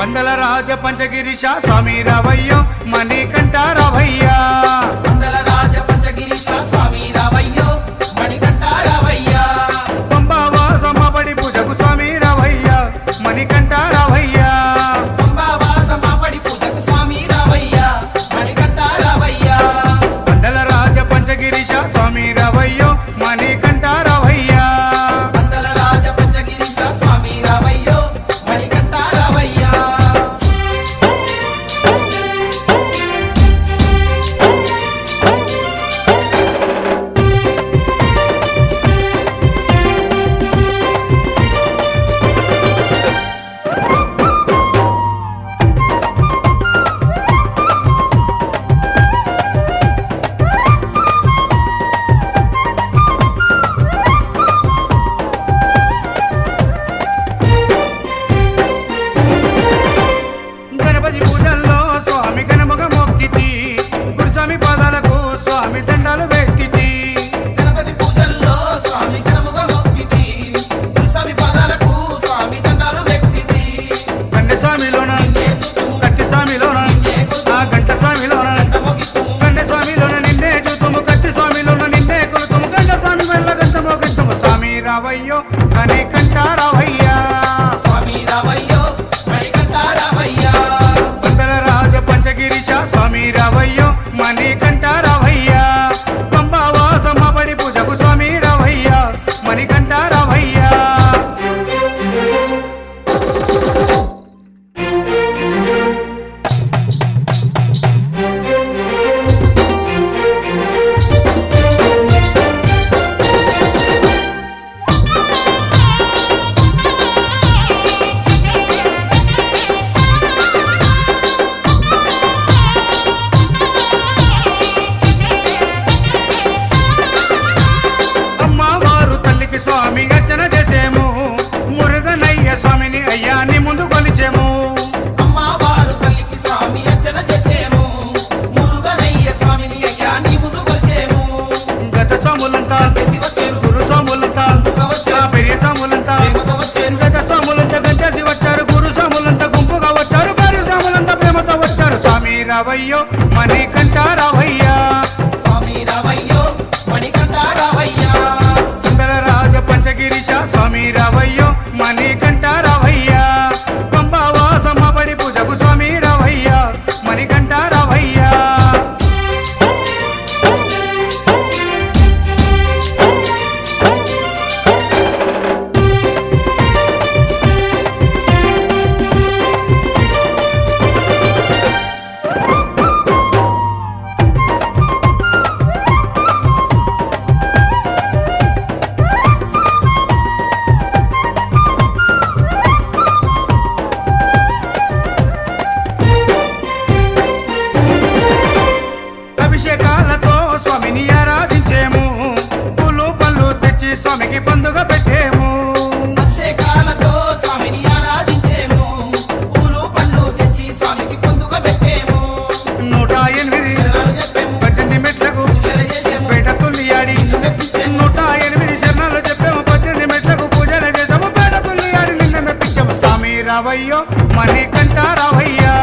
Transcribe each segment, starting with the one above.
పందల రాజ పంచగిరిశ స్వామి రావయ్యో మణికంఠ రావయ్యా. మండల రాజ పంచగిరీశ స్వామి రావయ్యో మణికంఠ రావయ్యా. పంబావాసమబడి పూజకు స్వామి రావయ్యా మణికంఠ గణపతి పూజల్లో స్వామి గణముగ మొక్కితి. గురుస్వామి పాదాలకు స్వామి దండాలు పెట్టితి. గణపతి పూజల్లో స్వామి గణముగా మొక్కితి. స్వామి పాదాలకు స్వామి దండాలు పెట్టితి. గండ స్వామిలోన కత్తి స్వామిలోన ఆ గంట స్వామిలోన. గండ స్వామిలోన నిన్నే చూతుము కత్తి స్వామిలోన నిన్నే కొలుతుము. గండ స్వామి వల్ల గంటమో గంటము స్వామి రావయ్యో కనే కంట రావయ్యా స్వామిని అయ్యా నీ ముందు కొలిచేము. అమ్మవారు తల్లికి స్వామి అర్చన చేసేము. మురుగనయ్య స్వామిని అయ్యా నీ ముందు కొలిసేము. గత స్వాములంతా స్వామికి పండుగ పెట్టేము. అభిషేకాలతో స్వామిని ఆరాధించేము. పూలు పండ్లు తెచ్చి స్వామికి పొందుక పెట్టేము. నూట ఎనిమిది శరణాలు చెప్పేము. పద్దెనిమిది మెట్లకు పూజలు చేసేము. పేట తుల్లియాడి మెప్పించేము. నూట ఎనిమిది శరణాలు చెప్పాము. పద్దెనిమిది మెట్లకు పూజలు చేసాము. పేట తుల్లియాడి నిన్న మెప్పించాము. స్వామి రావయ్యో మణికంఠ రావయ్యా.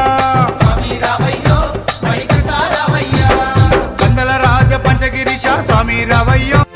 స్వామి రావయ్యో మణికంఠ రావయ్యా. కందల రాజ పంచగిరిశ స్వామి రావయ్యో